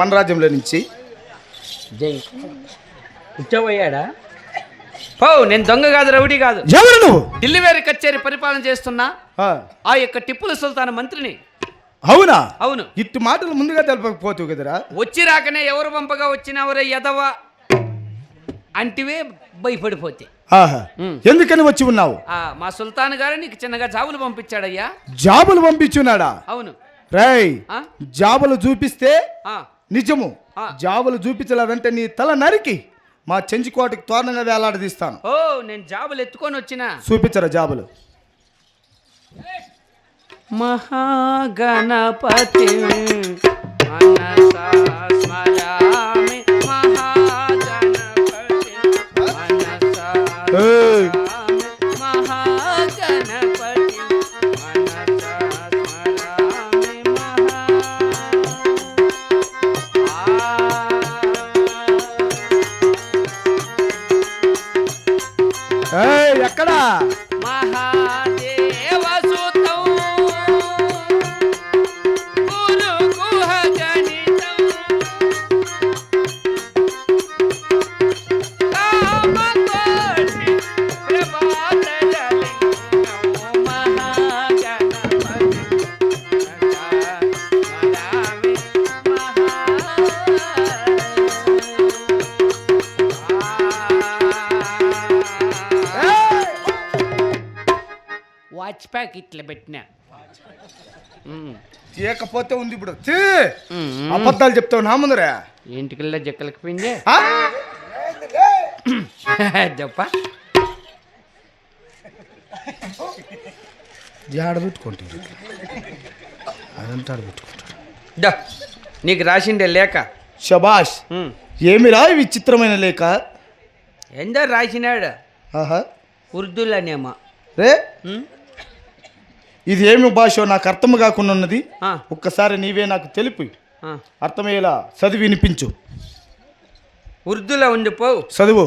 మన రాజ్యంలో నుంచి. జై. ఉచ్చబోయాడా? పో నేను దొంగ కాదు రౌడీ కాదు. ఎవరు నువ్వు? ఢిల్లీ వేరే కచేరీ పరిపాలన చేస్తున్నా ఆ, యొక్క టిప్పుల సుల్తాన్ మంత్రిని. అవునా? అవును. ఇట్టు మాటలు ముందుగా తెలపకపోతావు కదరా? వచ్చి రాకనే ఎవరు పంపగా వచ్చినవరే ఎదవ అంటివే భయపడిపోతే. ఎందుకని వచ్చి ఉన్నావు? ఆ మా సుల్తాన్ గారు నీకు చిన్నగా జాబులు పంపించాడయ్యా. జాబులు పంపించున్నాడా? అవును. రేయ్ ఆ? జాబులు చూపిస్తే ఆ, నిజము. జాబులు చూపించలేదంటే నీ తల నరికి మా చెంచుకోటకి తోరణంగా వేలాడదీస్తాను. ఓ నేను జాబులు ఎత్తుకొని వచ్చిన. చూపించరా జాబులు. మహాగణపతి మనసా స్మరామి から వాచ్ ప్యాక్ ఇట్లా పెట్టినా. తీయకపోతే ఉంది ఇప్పుడు! అబద్ధాలు చెప్తావు నా ముందరే. ఇంటికల్లా జక్కలకి పిండి? చెప్ప. జాడ పెట్టుకుంటాడు అదంతా పెట్టుకుంటాడు. నీకు రాసిండే లేక? శబాష్ ఉమ్. ఏమిరా విచిత్రమైన లేక ఎందరు రాసినాడు. ఉర్దూలోనేమో. రే? ఇది ఏమి భాషో నాకు అర్థం కాకుండా ఉన్నది. ఒక్కసారి నీవే నాకు తెలిపి. అర్థమయ్యేలా చదివి వినిపించు. ఉర్దూలో ఉండిపో చదువు.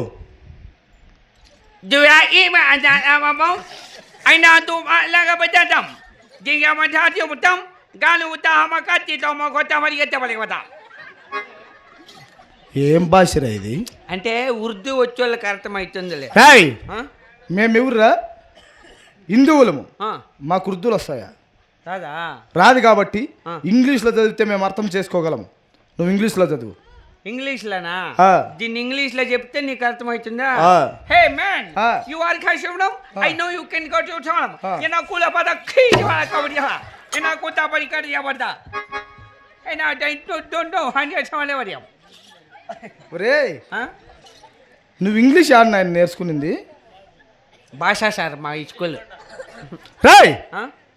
ఏం భాషరా ఇది? అంటే ఉర్దూ వచ్చే వాళ్ళకి అర్థమవుతుంది హాయ్ మేమెవర్రా? హిందువులము. మాకు ఉర్దూలు వస్తాయా? కాదా రాదు కాబట్టి. ఇంగ్లీష్లో చదివితే మేము అర్థం చేసుకోగలము. నువ్వు ఇంగ్లీష్లో చదువు. ఇంగ్లీష్లోనా. దీన్ని ఇంగ్లీష్లో చెప్తే నీకు అర్థమవుతుందా. Hey man. You are కైసవడం I know you can go to ఆ. ఎనా కుల పద ఖీ వాలా కబడి హా ఎనా కుతా పరి కర్ యా బర్దా ఎనా డై డోంట్ నో హండ్రె సమాలే వరియం. ఒరే. నువ్వు ఇంగ్లీష్ ఆడిన ఆయన నేర్చుకునింది. భాషా సార్ మా స్కూల్. రాయ్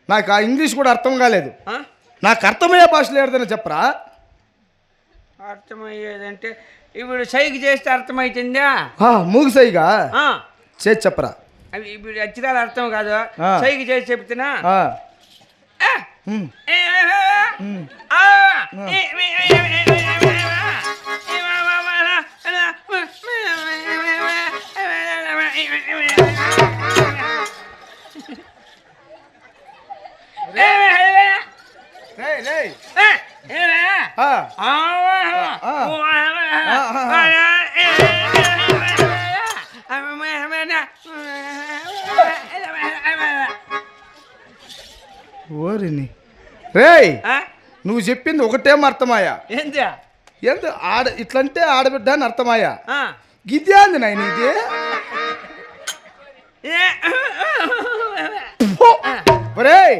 నాకు ఆ ఇంగ్లీష్ కూడా అర్థం కాలేదు నాకు అర్థమయ్యే భాషలో ఏదైనా చెప్పరా అర్థమయ్యేదంటే ఇప్పుడు సైకి చేస్తే అర్థమవుతుందా ఆ, మూగిసైగా ఆ, చేసి చెప్పరా అవి ఇప్పుడు అచ్చిరాలు అర్థం కాదు. సైకి చేసి చెప్తున్నా ఓరిని. రేయ్ నువ్వు చెప్పింది ఒకటేం అర్థమాయా ఏంది? ఎంత ఆడ ఇట్లంటే ఆడబిడ్డ అని అర్థమాయా. ఇదే అంది నాయన ఇది?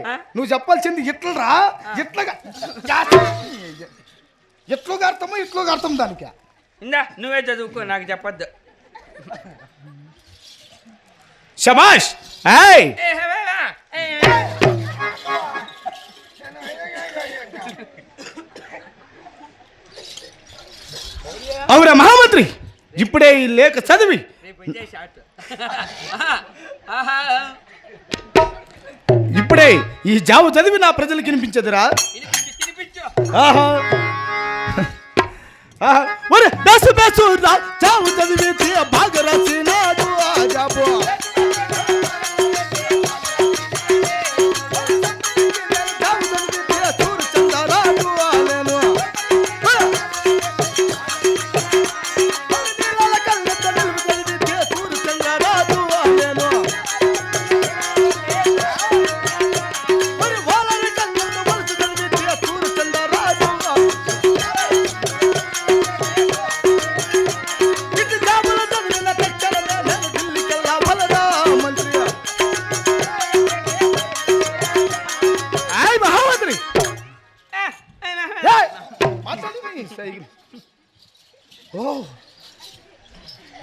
ఆ? నువ్వు చెప్పాల్సింది ఇట్లరా? ఇట్లగా ఎట్లుగా అర్థమో ఇట్లుగా అర్థం దానికి? ఇందా నువ్వే చదువుకో నాకు చెప్పొద్దు. శబాష్ ఏయ్! అవురా మహామంత్రి! ఇప్పుడే ఈ లేఖ చదివి. రే ఈ జావు చదివి నా ప్రజలకు వినిపించదురా. ఒరే బేసు బేసు జావు చదివి బాగా రచినాడు ఆ జాబు.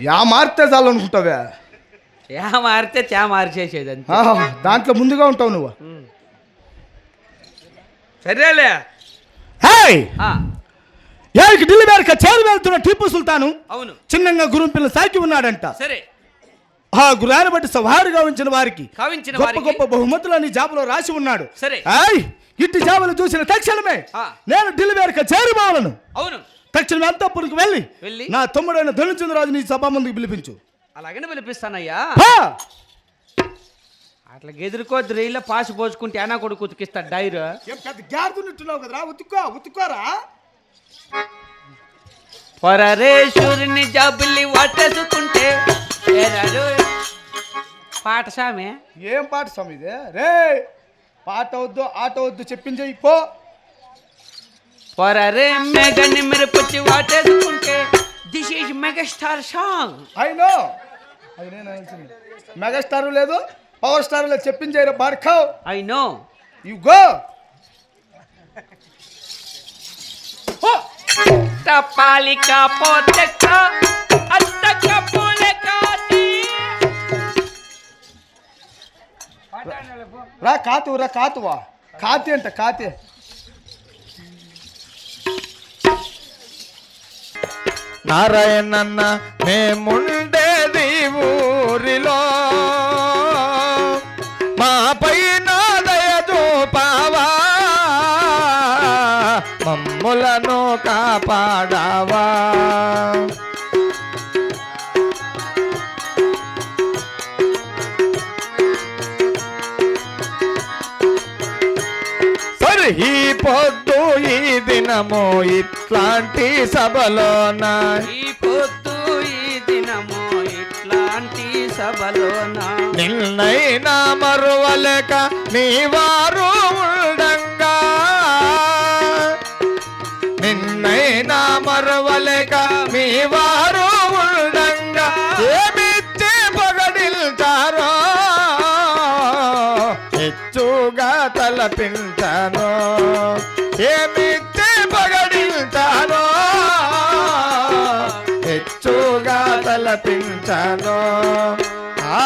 యా మారితే చాలు అనుకుంటావే. యా మారితే చా మార్చేసేది అంతే దాంట్లో ముందుగా ఉంటావు నువ్వు. సరేలే. హేయ్! ఢిల్లీ మేరకు చేరు వెళ్తున్న టిప్పు సుల్తాను అవును. చిన్నంగా గురుంపిల్ల సాకి ఉన్నాడంట. సరే. ఆ గురాన్ని బట్టి సవారుగా ఉంచిన వారికి కావించిన గొప్ప వారికి గొప్ప బహుమతులని జాబులో రాసి ఉన్నాడు. సరే. ఏయ్ ఇట్టి జాబులు చూసిన తక్షణమే. నేను ఢిల్లీ మేరకు చేరుకోవాలను అవును. తక్షణమే అంతఃపురికి వెళ్ళి వెళ్ళి? నా తమ్ముడైన ధనుచంద్రరాజు నీ సభ ముందుకు పిలిపించు. అలాగనే పిలిపిస్తానయ్యా! అట్లా ఎదుర్కోద్దు రైల్లో పాసి పోసుకుంటే అనా కొడుకు ఉతికిస్తాడు డైర్? పెద్ద గ్యారుతున్నట్టున్నావు కదరా? ఉతుక్కో ఉతుక్కోరా? పరరేశ్వరుని జబ్బుల్ని వాటేసుకుంటే ఏనాడు పాట సామె ఏం పాట స్వామి ఇదే? రే పాట వద్దు ఆట వద్దు చెప్పించే పో. పరరే మెగని మిరపచ్చి వాటేసుకుంటే దిస్ ఈజ్ మెగాస్టార్ సాంగ్ అయినో అది నేను అనాల్సింది. మెగాస్టార్ లేదు పవర్ స్టార్ లేదు చెప్పించేయరా బాడుకావు ఐ నో యు గో పాలిక పోతెక్క అత్తక పూలకాతి రా కాతు రా కాతువా కాతి అంట కాతి నారాయణన్న మేముండేది ఊరిలో. మా పైన దయ చూపావా మమ్ములను కాపాడావా. సరే ఈ పొద్దు దినము ఇట్లాంటి సభలోన? ఈ పొద్దు ఈ దినము ఇట్లాంటి సభలోన? నిన్నైనా మరువలేక నీ వారు ఉండంగా. నిన్నైనా మరువలేక మీ వారు ఉండంగా. ఏమిచ్చి పొగడిల్చారో హెచ్చుగా తలపించాను? ఏమిచ్చి తలపించాను ఆ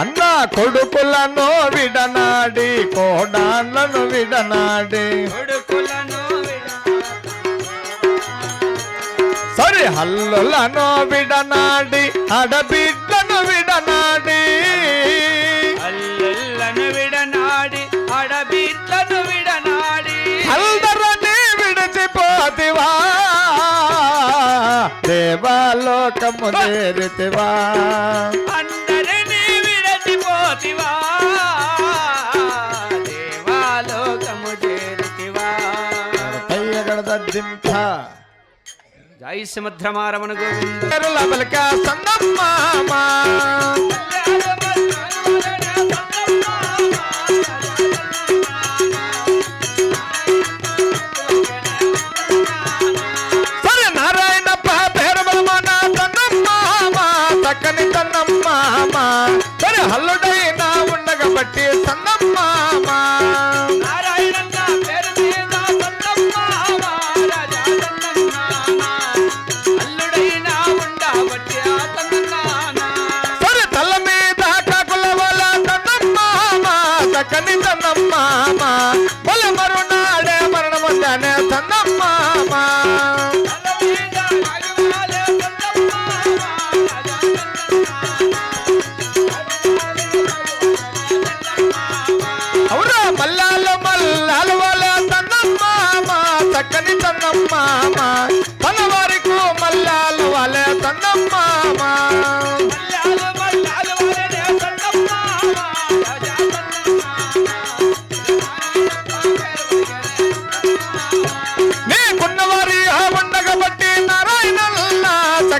అన్న కొడుకులను విడనాడి కోడాన్లను విడనాడి. హల్లులను విడనాడి అడబిడ్లను విడనాడి. అల్లెల్లను విడనాడి అడబిట్లను విడనాడి. అందరని విడిచిపోతివా దేవాలోకము చేరితివా అందరినీ విడచిపోతివా దేవాలోకము చేరితివా కయ్యగడదింప జై సుమధ్రమారమణ గోవింద. లోపలిక సన్నమ్మామ